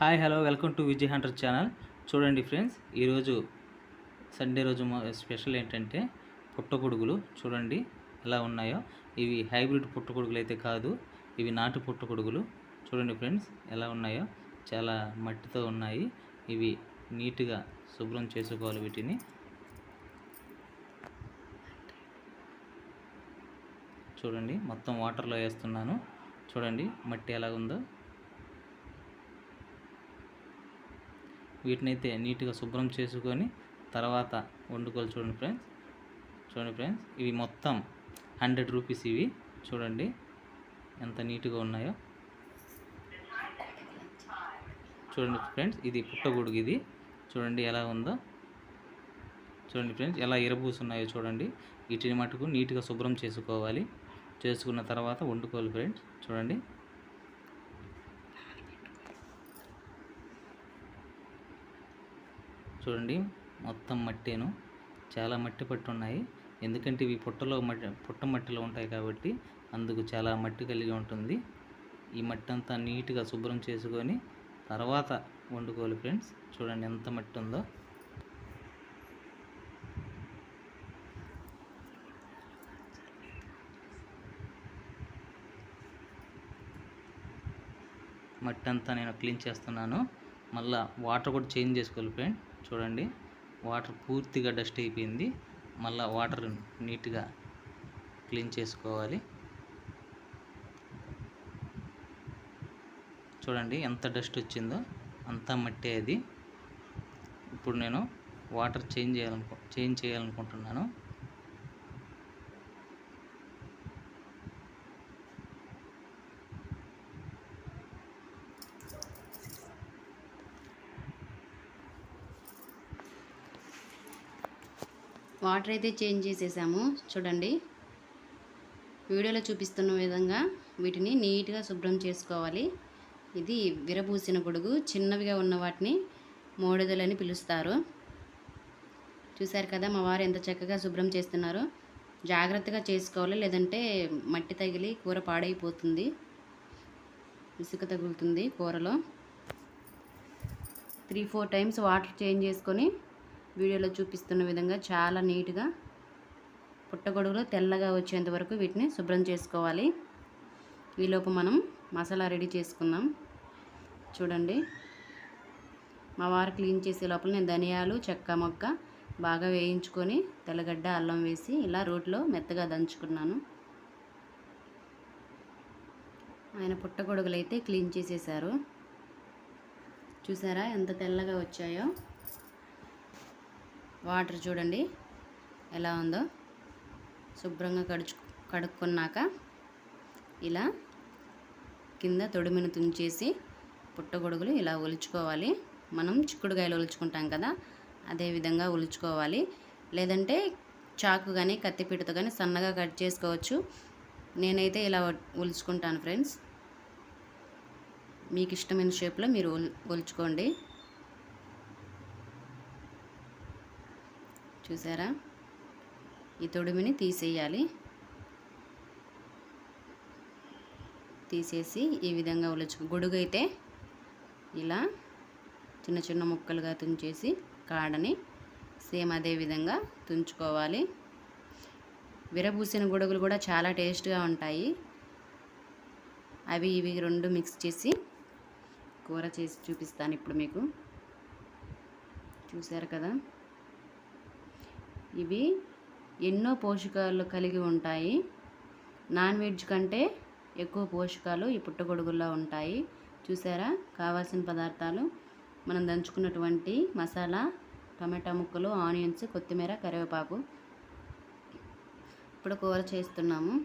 Hi hello welcome to Vijay hundred channel. చూడండి friends ఈరోజు Sunday రోజు మా స్పెషల్ ఏంటంటే పుట్టగొడుగులు. చూడండి ఎలా ఉన్నాయో. ఇవి హైబ్రిడ్ పుట్టగొడుగులు అయితే కాదు ఇవి నాటు పుట్టగొడుగులు. చూడండి ఫ్రెండ్స్ ఎలా ఉన్నాయో. చాలా మట్టితో ఉన్నాయి. ఇవి నీట్గా శుభ్రం చేసుకోవాలి వీటిని. చూడండి మొత్తం వాటర్లో వేస్తున్నాను. చూడండి మట్టి ఎలా ఉందో. వీటిని అయితే నీట్గా శుభ్రం చేసుకొని తర్వాత వండుకోవాలి చూడండి ఫ్రెండ్స్. చూడండి ఫ్రెండ్స్ ఇవి మొత్తం హండ్రెడ్ రూపీస్ ఇవి. చూడండి ఎంత నీట్గా ఉన్నాయో. చూడండి ఫ్రెండ్స్ ఇది పుట్టగొడుగు ఇది. చూడండి ఎలా ఉందో. చూడండి ఫ్రెండ్స్ ఎలా ఎరబూసున్నాయో చూడండి. వీటిని మటుకు నీట్గా శుభ్రం చేసుకోవాలి. చేసుకున్న తర్వాత వండుకోవాలి ఫ్రెండ్స్. చూడండి. చూడండి మొత్తం మట్టేను. చాలా మట్టి పట్టు ఉన్నాయి ఎందుకంటే ఇవి పుట్టలో మట్టి పుట్ట మట్టిలో ఉంటాయి కాబట్టి అందుకు చాలా మట్టి కలిగి ఉంటుంది. ఈ మట్టి అంతా నీట్గా శుభ్రం చేసుకొని తర్వాత వండుకోవాలి ఫ్రెండ్స్. చూడండి ఎంత మట్టి ఉందో మట్టి అంతా నేను క్లీన్ చేస్తున్నాను. మళ్ళీ వాటర్ కూడా చేంజ్ చేసుకోవాలి ఫ్రెండ్. చూడండి. వాటర్ పూర్తిగా డస్ట్ అయిపోయింది. మళ్ళీ వాటర్ నీట్గా క్లీన్ చేసుకోవాలి. చూడండి ఎంత డస్ట్ వచ్చిందో అంతా మట్టే అది. ఇప్పుడు నేను వాటర్ చేంజ్ చేయాలనుకో చేంజ్ చేయాలనుకుంటున్నాను. వాటర్ అయితే చేంజ్ చేసేసాము. చూడండి. వీడియోలో చూపిస్తున్న విధంగా వీటిని నీట్గా శుభ్రం చేసుకోవాలి. ఇది విరబూసిన గొడుగు చిన్నవిగా ఉన్న వాటిని మోడెదలని పిలుస్తారు. చూశారు కదా మా వారు ఎంత చక్కగా శుభ్రం చేస్తున్నారో. జాగ్రత్తగా చేసుకోవాలి లేదంటే మట్టి తగిలి కూర పాడైపోతుంది. ఇసుక తగులుతుంది కూరలో. Three four times water change చేసుకొని వీడియోలో చూపిస్తున్న విధంగా చాలా నీట్గా పుట్టగొడుగులు తెల్లగా వచ్చేంత వరకు వీటిని శుభ్రం చేసుకోవాలి. ఈలోపు మనం మసాలా రెడీ చేసుకుందాం. చూడండి. మా వారు క్లీన్ చేసే లోపల నేను ధనియాలు చెక్క మొక్క బాగా వేయించుకొని తెల్లగడ్డ అల్లం వేసి ఇలా రోట్లో మెత్తగా దంచుకున్నాను. ఆయన పుట్టగొడుగులు అయితే క్లీన్ చేసేసారు. చూసారా ఎంత తెల్లగా వచ్చాయో? వాటర్ చూడండి ఎలా ఉందో. శుభ్రంగా కడుచు కడుక్కున్నాక ఇలా కింద తొడిమిని తుంచేసి పుట్టగొడుగులు ఇలా ఒలుచుకోవాలి. మనం చిక్కుడుకాయలు ఒలుచుకుంటాం కదా అదే విధంగా ఒలుచుకోవాలి. లేదంటే చాకు కానీ కత్తిపీటతో కానీ సన్నగా కట్ చేసుకోవచ్చు. నేనైతే ఇలా ఒలుచుకుంటాను ఫ్రెండ్స్. మీకు ఇష్టమైన షేప్లో మీరు ఒలుచుకోండి. చూసారా? ఈ తొడిమిని తీసేయాలి. తీసేసి ఈ విధంగా ఉలచు గొడుగు అయితే ఇలా చిన్న చిన్న ముక్కలుగా తుంచేసి కాడని సేమ్ అదే విధంగా తుంచుకోవాలి. విరబూసిన గొడుగులు కూడా చాలా టేస్ట్గా ఉంటాయి. అవి ఇవి రెండు మిక్స్ చేసి కూర చేసి చూపిస్తాను ఇప్పుడు మీకు. చూసారు కదా? ఇవి ఎన్నో పోషకాలు కలిగి ఉంటాయి. నాన్ వెజ్ కంటే ఎక్కువ పోషకాలు ఈ పుట్టగొడుగుల్లో ఉంటాయి. చూసారా? కావాల్సిన పదార్థాలు. మనం దంచుకున్నటువంటి మసాలా టమాటా ముక్కలు ఆనియన్స్ కొత్తిమీర కరివేపాకు. ఇప్పుడు కూర చేస్తున్నాము.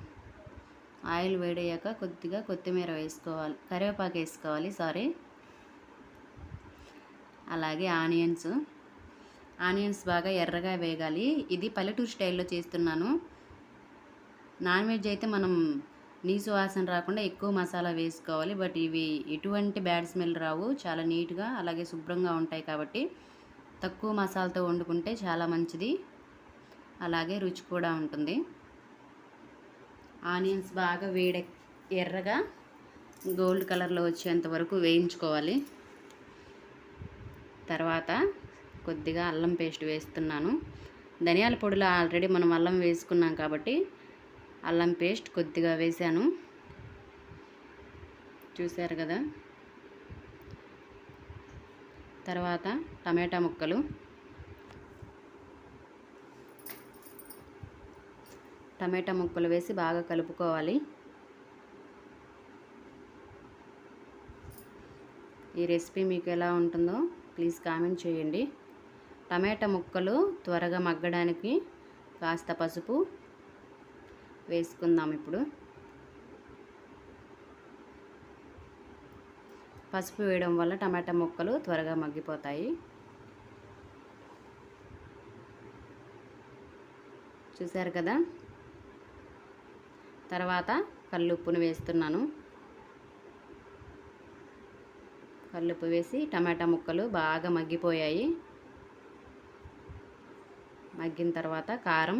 ఆయిల్ వేడయ్యాక కొద్దిగా కొత్తిమీర వేసుకోవాలి. కరివేపాకు వేసుకోవాలి సారీ. అలాగే ఆనియన్స్. ఆనియన్స్ బాగా ఎర్రగా వేగాలి. ఇది పల్లెటూరు స్టైల్లో చేస్తున్నాను. నాన్ వెజ్ అయితే మనం నీసు వాసన రాకుండా ఎక్కువ మసాలా వేసుకోవాలి. బట్ ఇవి ఎటువంటి బ్యాడ్ స్మెల్ రావు. చాలా నీట్గా అలాగే శుభ్రంగా ఉంటాయి కాబట్టి తక్కువ మసాలాతో వండుకుంటే చాలా మంచిది. అలాగే రుచి కూడా ఉంటుంది. ఆనియన్స్ బాగా వేడ ఎర్రగా గోల్డ్ కలర్లో వచ్చేంత వరకు వేయించుకోవాలి. తర్వాత కొద్దిగా అల్లం పేస్ట్ వేస్తున్నాను. ధనియాల పొడిలో ఆల్రెడీ మనం అల్లం వేసుకున్నాం కాబట్టి అల్లం పేస్ట్ కొద్దిగా వేసాను. చూశారు కదా? తర్వాత టమాటా ముక్కలు. టమాటా ముక్కలు వేసి బాగా కలుపుకోవాలి. ఈ రెసిపీ మీకు ఎలా ఉంటుందో ప్లీజ్ కామెంట్ చేయండి. టమాటా ముక్కలు త్వరగా మగ్గడానికి కాస్త పసుపు వేసుకుందాం ఇప్పుడు. పసుపు వేయడం వల్ల టమాటా ముక్కలు త్వరగా మగ్గిపోతాయి. చూశారు కదా? తర్వాత కల్లుప్పును వేస్తున్నాను. కల్లుప్పు వేసి టమాటా ముక్కలు బాగా మగ్గిపోయాయి. మగ్గిన తర్వాత కారం.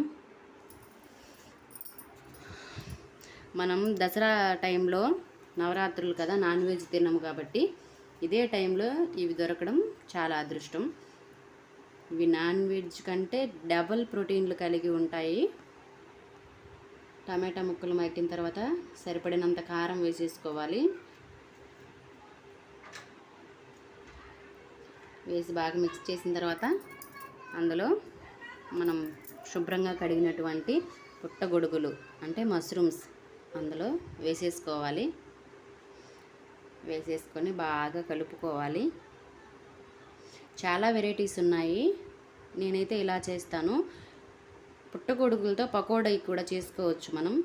మనం దసరా టైంలో నవరాత్రులు కదా నాన్ వెజ్ తిన్నాము కాబట్టి ఇదే టైంలో ఇవి దొరకడం చాలా అదృష్టం. ఇవి నాన్ వెజ్ కంటే డబల్ ప్రోటీన్లు కలిగి ఉంటాయి. టమాటా ముక్కలు మగ్గిన తర్వాత సరిపడినంత కారం వేసేసుకోవాలి. వేసి బాగా మిక్స్ చేసిన తర్వాత అందులో మనం శుభ్రంగా కడిగినటువంటి పుట్టగొడుగులు అంటే మష్రూమ్స్ అందులో వేసేసుకోవాలి. వేసేసుకొని బాగా కలుపుకోవాలి. చాలా వెరైటీస్ ఉన్నాయి. నేనైతే ఇలా చేస్తాను. పుట్టగొడుగులతో పకోడీ కూడా చేసుకోవచ్చు మనం.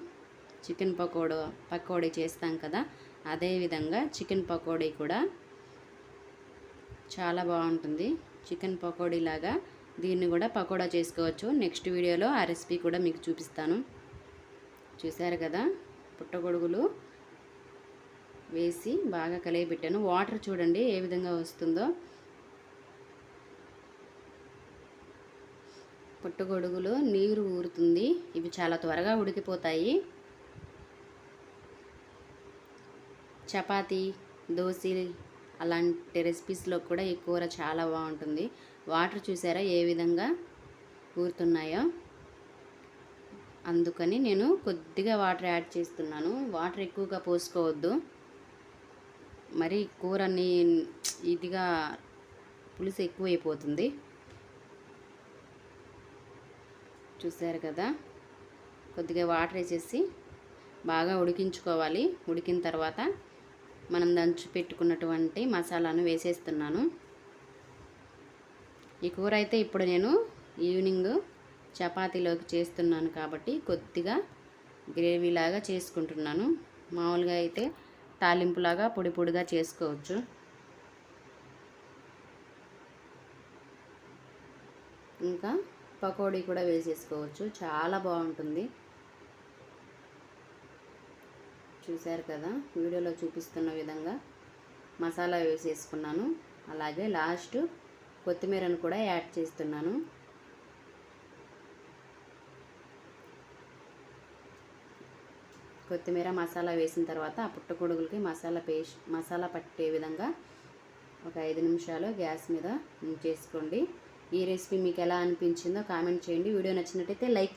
చికెన్ పకోడా పకోడీ చేస్తాం కదా. అదేవిధంగా చికెన్ పకోడీ కూడా. చాలా బాగుంటుంది. చికెన్ పకోడీ లాగా దీన్ని కూడా పకోడా చేసుకోవచ్చు. నెక్స్ట్ వీడియోలో ఆ రెసిపీ కూడా మీకు చూపిస్తాను. చూశారు కదా? పుట్టగొడుగులు వేసి బాగా కలిగిపెట్టాను వాటర్ చూడండి ఏ విధంగా వస్తుందో. పుట్టగొడుగులో నీరు ఊరుతుంది. ఇవి చాలా త్వరగా ఉడికిపోతాయి. చపాతీ దోశ అలాంటి రెసిపీస్లో కూడా ఈ కూర చాలా బాగుంటుంది. వాటర్ చూసారా ఏ విధంగా ఊరుతున్నాయో? అందుకని నేను కొద్దిగా వాటర్ యాడ్ చేస్తున్నాను. వాటర్ ఎక్కువగా పోసుకోవద్దు. మరి కూరని ఇదిగా పులుసు ఎక్కువైపోతుంది. చూసారు కదా? కొద్దిగా వాటర్ వేసేసి బాగా ఉడికించుకోవాలి. ఉడికిన తర్వాత మనం దంచి పెట్టుకున్నటువంటి మసాలాను వేసేస్తున్నాను. ఈ కూర అయితే ఇప్పుడు నేను ఈవినింగ్ చపాతీలోకి చేస్తున్నాను కాబట్టి కొద్దిగా గ్రేవీలాగా చేసుకుంటున్నాను. మామూలుగా అయితే తాలింపులాగా పొడి పొడిగా చేసుకోవచ్చు. ఇంకా పకోడీ కూడా వేసేసుకోవచ్చు. చాలా బాగుంటుంది. చూశారు కదా? వీడియోలో చూపిస్తున్న విధంగా మసాలా వేసేసుకున్నాను. అలాగే లాస్ట్ కొత్తిమీరను కూడా యాడ్ చేస్తున్నాను. కొత్తిమీర మసాలా వేసిన తర్వాత ఆ పుట్టగొడుగులకి మసాలా పేస్ట్ మసాలా పట్టే విధంగా ఒక ఐదు నిమిషాలు గ్యాస్ మీద చేసుకోండి ఈ రెసిపీ మీకు ఎలా అనిపించిందో కామెంట్ చేయండి. వీడియో నచ్చినట్టయితే లైక్